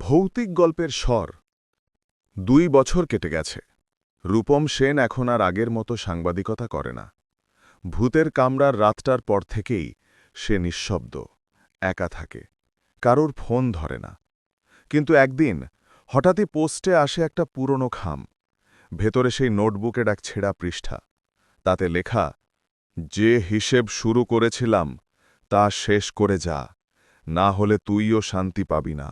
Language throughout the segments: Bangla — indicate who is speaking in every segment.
Speaker 1: ভৌতিক গল্পের স্বর। দুই বছর কেটে গেছে। রূপম সেন এখন আর আগের মতো সাংবাদিকতা করে না। ভূতের কামরার রাতটার পর থেকেই সে নিঃশব্দ, একা থাকে, কারোর ফোন ধরে না। কিন্তু একদিন হঠাৎই পোস্টে আসে একটা পুরনো খাম। ভেতরে সেই নোটবুকের এক ছেঁড়া পৃষ্ঠা। তাতে লেখা, যে হিসেব শুরু করেছিলাম, তা শেষ করে যা, না হলে তুইও শান্তি পাবি না।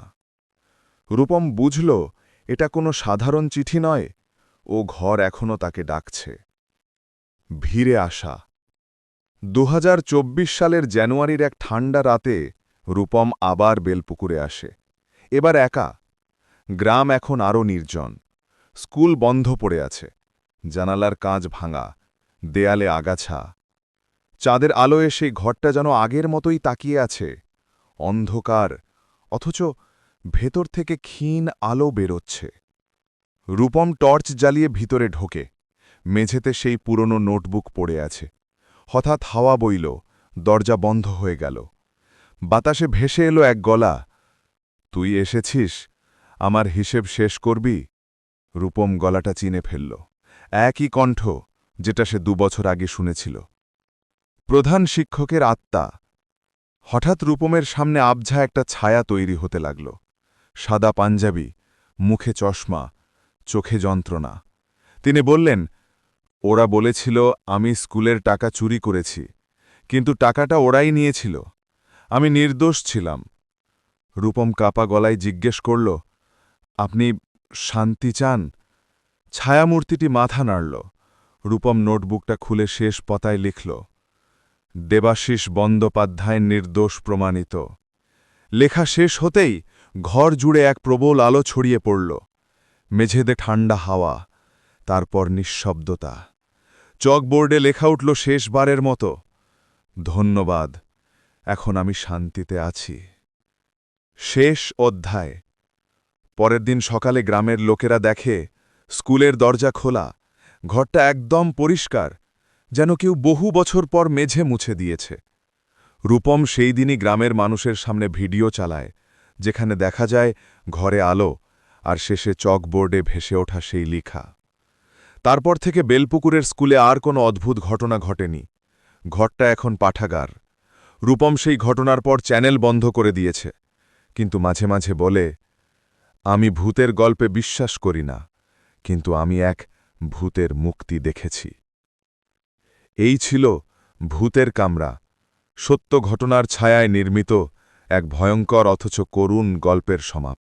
Speaker 1: রূপম বুঝল, এটা কোনো সাধারণ চিঠি নয়, ও ঘর এখনও তাকে ডাকছে। ভিড়ে আসা। দু হাজার চব্বিশ সালের জানুয়ারির এক ঠান্ডা রাতে রূপম আবার বেলপুকুরে আসে। এবার একা। গ্রাম এখন আরও নির্জন। স্কুল বন্ধ পড়ে আছে। জানালার কাঁচ ভাঙা। দেয়ালে আগাছা। চাঁদের আলোয় সেই ঘরটা যেন আগের মতোই তাকিয়ে আছে। অন্ধকার। অথচ ভেতর থেকে ক্ষীণ আলো বেরোচ্ছে। রূপম টর্চ জ্বালিয়ে ভিতরে ঢোকে। মেঝেতে সেই পুরনো নোটবুক পড়ে আছে। হঠাৎ হাওয়া বইল, দরজা বন্ধ হয়ে গেল। বাতাসে ভেসে এলো এক গলা, তুই এসেছিস? আমার হিসেব শেষ করবি? রূপম গলাটা চিনে ফেলল। একই কণ্ঠ, যেটা সে দুবছর আগে শুনেছিল। প্রধান শিক্ষকের আত্মা। হঠাৎ রূপমের সামনে আবঝা একটা ছায়া তৈরি হতে লাগল। সাদা পাঞ্জাবি, মুখে চশমা, চোখে যন্ত্রণা। তিনি বললেন, ওরা বলেছিল, আমি স্কুলের টাকা চুরি করেছি, কিন্তু টাকাটা ওরাই নিয়েছিল। আমি নির্দোষ ছিলাম। রূপম কাপা গলায় জিজ্ঞেস করল, আপনি শান্তি চান? ছায়ামূর্তিটি মাথা নাড়ল। রূপম নোটবুকটা খুলে শেষ পতায় লিখল, দেবাশিস বন্দ্যোপাধ্যায় নির্দোষ প্রমাণিত। লেখা শেষ হতেই ঘর জুড়ে এক প্রবল আলো ছড়িয়ে পড়ল। মেঝেদে ঠান্ডা হাওয়া, তারপর নিঃশব্দতা। চকবোর্ডে লেখা উঠল শেষবারের মতো, ধন্যবাদ, এখন আমি শান্তিতে আছি। শেষ অধ্যায়। পরের দিন সকালে গ্রামের লোকেরা দেখে, স্কুলের দরজা খোলা, ঘরটা একদম পরিষ্কার, যেন কেউ বহু বছর পর মেঝে মুছে দিয়েছে। রূপম সেই দিনই গ্রামের মানুষের সামনে ভিডিও চালায় যেখানে দেখা যায় ঘরে আলো আর শেষে চকবোর্ডে ভেসে ওঠা সেই লিখা। তারপর থেকে বেলপুকুরের স্কুলে আর কোনো অদ্ভুত ঘটনা ঘটেনি। ঘরটা এখন পাঠাগার। রূপম সেই ঘটনার পর চ্যানেল বন্ধ করে দিয়েছে। কিন্তু মাঝে মাঝে বলে, আমি ভূতের গল্পে বিশ্বাস করি না, কিন্তু আমি এক ভূতের মুক্তি দেখেছি। এই ছিল ভূতের কামরা। সত্য ঘটনার ছায়ায় নির্মিত এক ভয়ঙ্কর অথচ করুণ গল্পের সমাপ